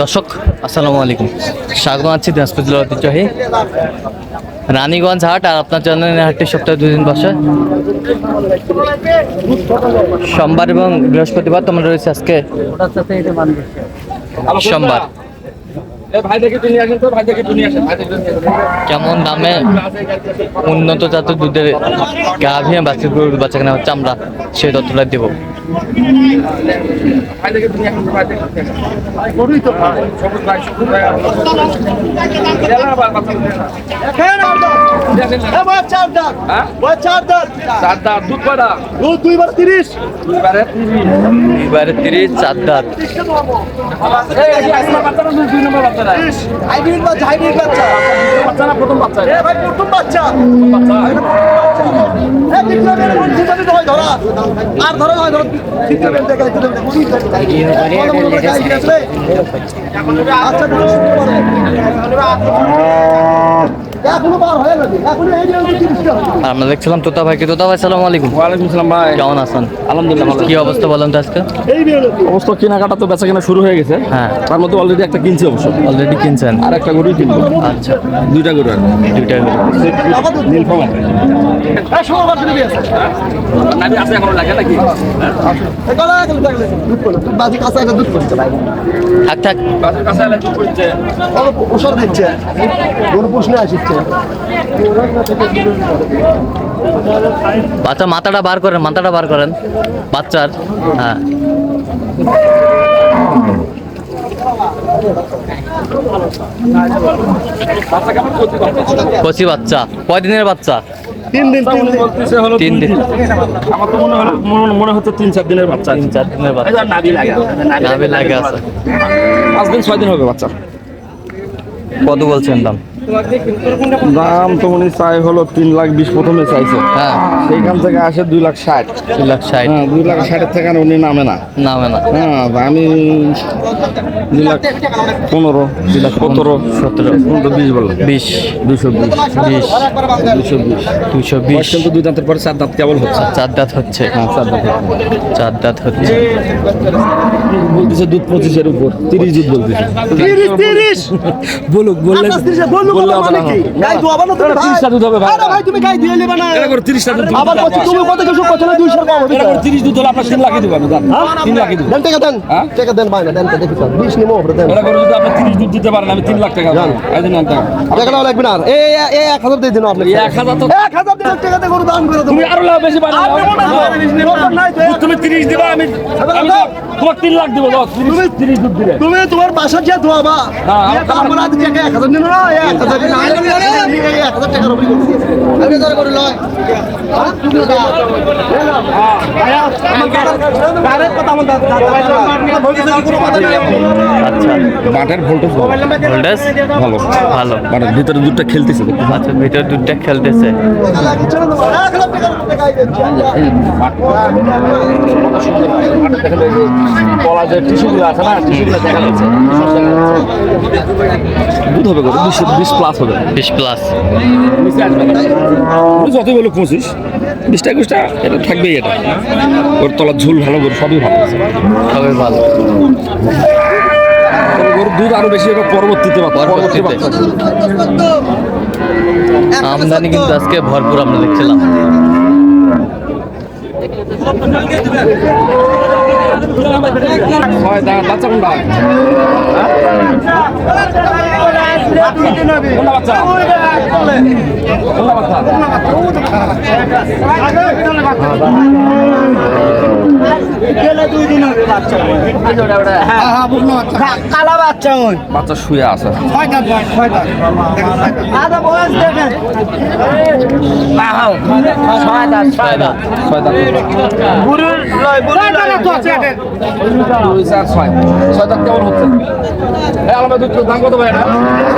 দর্শক আসসালামু আলাইকুম। স্বাগত আছি দিনাজপুর জেলার ঐতিহ্যবাহী রানীগঞ্জ হাট আর আপনার জানেন হাটটি সপ্তাহে দুদিন বসে। সোমবার এবং বৃহস্পতিবার তোমরা রয়েছে আজকে সোমবার। কেমন দামে উন্নত জাতের দুধের গাভী বাচ্চা গরুর বাচ্চা কেনা হচ্ছে আমরা সেই তথ্যটা দেবো। সবুজ ভাই সবুজ ভাই না চার দাঁত। হ্যাঁ? চার দাঁত। চার দাঁত দুধ কয়টা? দুই দুইবার তিরিশ। দুইবারে? তিরিশ এবারে তিরিশ চার দাঁত। প্রথম বাচ্চা। এ ভাই প্রথম বাচ্চা। হয় আর ধরা হয় ধরো। আচ্ছা আমরা দেখছিলাম তোতা ভাইকে তোতা ভাই সালাম আলাইকুম। ওয়ালাইকুম সালাম ভাই। কেমন আছেন? আলহামদুলিল্লাহ ভালো কি অবস্থা বলেন তো আজকে? এই অবস্থা কেনাকাটা তো বেচা কেনা শুরু হয়ে গেছে। হ্যাঁ। তার মধ্যে অলরেডি একটা কিনছি অবশ্য। অলরেডি কিনছেন? আর একটা গরুই কিনবো। আচ্ছা। দুইটা গরু আর। দুইটা গরু। নীলফামার। থাক থাক। ওষুধ দিচ্ছে। গরু আসছে বাচ্চা মাথাটা বার করেন মাথাটা বার করেন। বাচ্চার হ্যাঁ। বাচ্চা কেমন করতে কচি বাচ্চা কয়দিনের বাচ্চা? তিন দিন তিন দিন। বলতেছে হলো তিন দিন। আমার তো মনে হলো মনে- মনে হচ্ছে তিন চার দিনের বাচ্চা তিন চার দিনের বাচ্চা। নাভি লাগে নাভি লাগে আছে। পাঁচ দিন ছয় দিন হবে বাচ্চা। কত বলছেন দাম? দাম তো উনি চাই হলো তিন লাখ বিশ প্রথমে চাইছে। হ্যাঁ। সেইখান থেকে আসে দুই লাখ ষাট। দুই লাখ ষাট। হ্যাঁ দুই লাখ ষাটের থেকে উনি নামে না। নামে না। হ্যাঁ আমি দুই লাখ পনেরো। দুই লাখ সতেরো। সতেরো। পনেরো বিশ বললাম। বিশ। দুশো বিশ। বিশ। দুশো বিশ। দুশো বিশ। কিন্তু দুই দাঁতের পরে চার দাঁত কেবল হচ্ছে। চার দাঁত হচ্ছে। হ্যাঁ চার দাঁত হচ্ছে। চার দাঁত হচ্ছে। বলতেছে দুধ পঁচিশের উপর। তিরিশ দুধ বলতেছে। তিরিশ তিরিশ! বলুক বললে আঠাশ তিরিশে বললে ভাই। ভাই। তুমি গাই দিয়ে তুমি কত কিছু কত না 200 কম হবে এটা করে আমি জান 3 লাখ দিব। দেন তুমি আরও তোমার 3 দুধ তুমি তোমার বাসা যে দোয়াবা হ্যাঁ আমরা আজকে আচ্ছা, মাঠের ভোল্টেজ ভোল্টেজ ভালো। ভালো। মানে ভিতরে দুধটা খেলতেছে আচ্ছা ভিতরে দুধটা খেলতেছে। কলা যে আছে না? দুধ হবে বিশ প্লাস হবে। বিশ প্লাস। ওর যতই বলো পঁচিশ বিশটা একুশটা এটা থাকবেই এটা। ওর তলার ঝুল ভালো গরু সবই ভালো। সবই ভালো। গরুর দুধ আরও বেশি হবে পরবর্তীতে পরবর্তীতে। আমদানি কিন্তু আজকে ভরপুর আমরা দেখছিলাম। হয় বাচ্চা কোনটা? কালা বাচ্চা ওই বাচ্চা শুয়ে আছে ছয়টা ছয়টা আদা বয়স দেখেন ছয় দাঁত ছয় দাঁত বুড়ির লয় বুড়ির লয় দুই চার ছয় ছয় কেমন হচ্ছে দুধ তো দাম ভাই আগে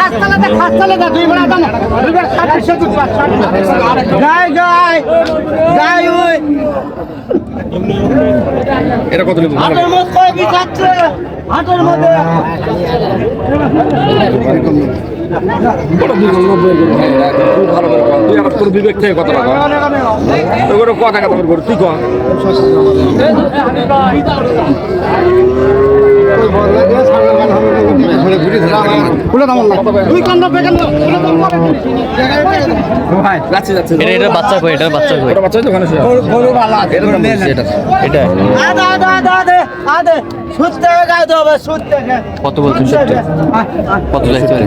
যে এই গরু লেদা খাস তালে দা খাস তালে দা দুই বেলা দাম। দুই বেলা খাস দুধ গাই গাই গাই ওই। এটা কত নেব? হাটের মধ্যে কয় কি যাচ্ছে হাটের মধ্যে। তোর বিবেক থেকে কত টাকা তোর করে ক? টাকা তোমার গরু তুই কর যাচ্ছে এটা বাচ্চা কই এটার বাচ্চা কই? ওটা বাচ্চা বালা এটা এটা। এটা। আদে আদে আদে আদে আদে। সুদ থেকে গাই দেবে সুদ কত বলছেন কত যাইতে পারে?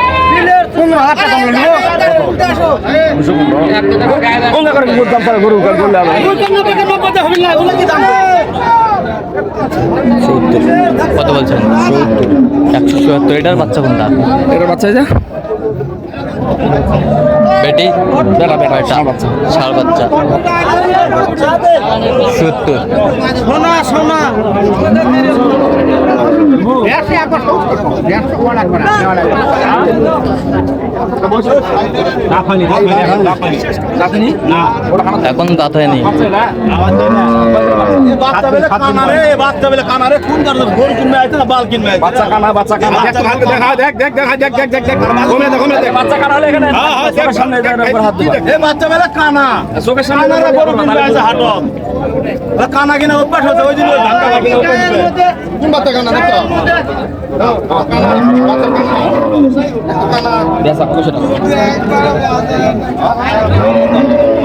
হবে? কত বলছেন? একশো চুয়াত্তর এটার বাচ্চা কোনটা? এটার বাচ্চা যা। বেটি? বাচ্চা। সত্তর সোনা সোনা এখন দাঁত হয়নি বাচ্চা কানা বাচ্চা দেখ দেখা দেখ দেখ দেখ দেখ দেখ দেখ বাচ্চা কানা এখানে না, উপর হাত দিবা। এই বাচ্চা বেলে কানা। চোখের সামনে কানা গরু আইতে হাটত কানা অভ্যাস হচ্ছে ওই বাচ্চা দেখো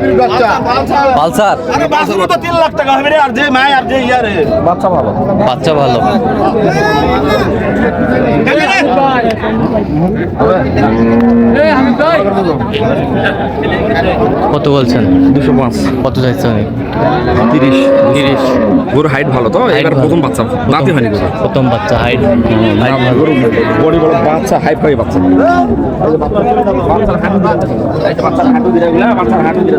হাইব্রিড বাচ্চা। পালসার আরে বাছুর তো তিন লাখ টাকা হবে রে আর যে আর যে ইয়ারে। বাচ্চা ভালো। বাচ্চা ভালো। কত বলছেন? দুশো পাঁচ। কত চাইছেন তিরিশ। তিরিশ। গরু হাইট ভালো তো? এবার প্রথম বাচ্চা। দাঁতে হয়নি গরু প্রথম বাচ্চা হাইট গরু বড়ি বড় বাচ্চা হাইট পাই বাচ্চা। বাচ্চার হাঁটু দিয়ে গেলে বাচ্চার হাঁটু দিয়ে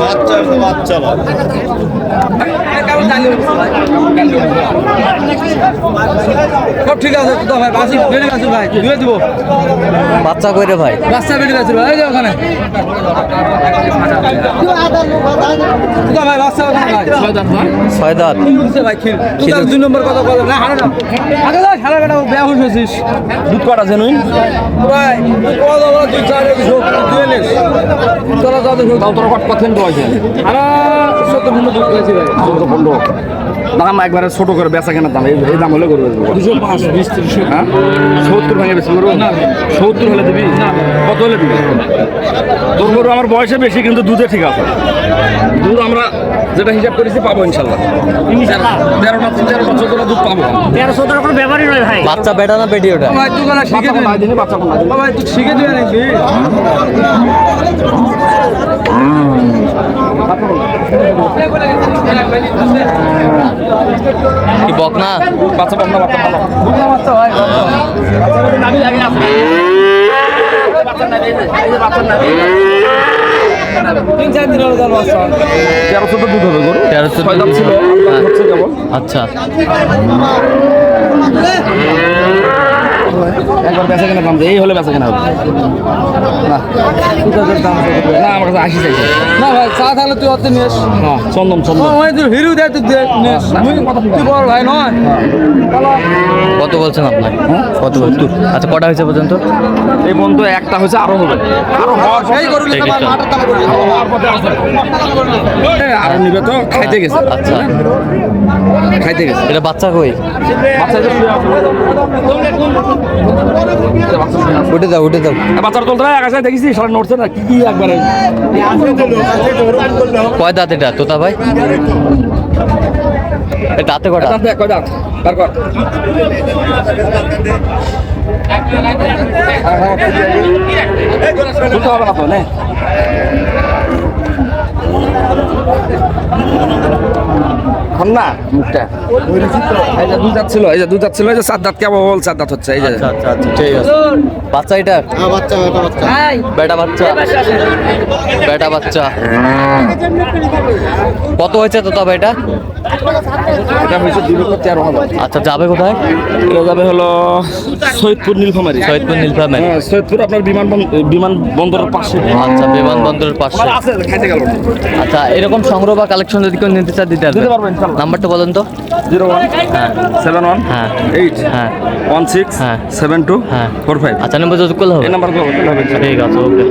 বাচ্চা বাচ্চা সব ঠিক আছে তো ভাই বাসি বেড়ে গেছে ভাই দিয়ে দিব। বাচ্চা কইরে ভাই? বাচ্চা বেড়ে গেছে ভাই এই যে ওখানে। তো ভাই বাচ্চা ওখানে ভাই। ছয় দাঁত ভাই খিল। তুই তার দুই নম্বর কথা বলে। না হারে না আগে যা খেলা বেয়া দুধ কটা জেনুইন ভাই কত বড় তুই চার নিস আর দুধ খাইছি ভাই। চোদ্দ পনেরো দাম একবারে ছোট করে বেচা কেনার দাম এই দাম হলে করবে। দুশো পাঁচ বিশ ত্রিশ হ্যাঁ? সত্তর ভেঙে বেশি গরু সত্তর হলে দিবি? কত হলে দিবি? তোর গরু আমার বয়সে বেশি কিন্তু দুধে ঠিক আছে। দুধ আমরা যেটা হিসাব করেছি পাবো ইনশাল্লাহ। তেরোটা তেরোটা দুধ পাবো বাচ্চা বেটা না বেটি ওটা? ভাই তুই গলা শিখে বাচ্চা দিবি কোন বাচ্চা কোন ভাই তুই শিখে দিবি নাকি কি বকনা? বাচ্চা পাবো না বাচ্চা ভালো বাচ্চা ভাই তিন চার দিন হলো তার তেরো চোদ্দ দুধ হবে গরু তেরো চোদ্দ ছিল কেবল আচ্ছা। একবার বেচা কেনা দাম এই হলে বেচা কেনা হবে। না। না আমার কাছে আশি চাইছে। না ভাই চা থাকলে তুই অত নিস। হ্যাঁ চন্দন চন্দন। ওই তুই হিরু দেয় তুই নিস। তুই বল ভাই নয়। কত বলছেন আপনার? কত বলছেন আচ্ছা কটা হয়েছে পর্যন্ত? এই পর্যন্ত একটা হয়েছে আরও হবে। আরও করবি আরও নিবে তো? খাইতে গেছে। আচ্ছা। খাইতে গেছে। এটা বাচ্চা কই? বাচ্চাদের শুয়ে আছে। বাচ্চা। উঠে দাও উঠে দাও এ, বাচ্চার তোলতে আকাশে দেখেছি সারা নড়ছে না কি কি একবারে? কয় দাঁত এটা তোতা ভাই? দাঁতে কটা? দাঁত কয় দাঁত? বার কর। হবে না? না? মুখটা। এই যে দুধ দাঁত ছিল এই যে দুধ দাঁত ছিল এই যে সাত দাঁত কেমন বল সাত দাঁত হচ্ছে এই যে। আচ্ছা আচ্ছা আচ্ছা ঠিক আছে। বাচ্চা এটা? বেটা বাচ্চা? বেটা বাচ্চা? কত হয়েছে তো তবে এটা এটা হয়েছে দুই লক্ষ তেরো হাজার আচ্ছা যাবে কোথায়? এটা যাবে হলো সৈয়দপুর নীলফামারি। সৈয়দপুর নীলফামের। হ্যাঁ সৈয়দপুর আপনার বিমান বিমান বন্দরের পাশে। আচ্ছা পাশে। আছে খাইতে গেল। আচ্ছা এরকম সংগ্রহ বা কালেকশন যদি কেউ নিতে চায় দিতে পারবেন, নাম্বারটা বলেন তো। জিরো ওয়ান হ্যাঁ। সেভেন ওয়ান হ্যাঁ। এইট হ্যাঁ। ওয়ান সিক্স হ্যাঁ। সেভেন টু হ্যাঁ। Four five. আচ্ছা নম্বর যোগ করলে হবে। নাম্বার ঠিক আছে ওকে।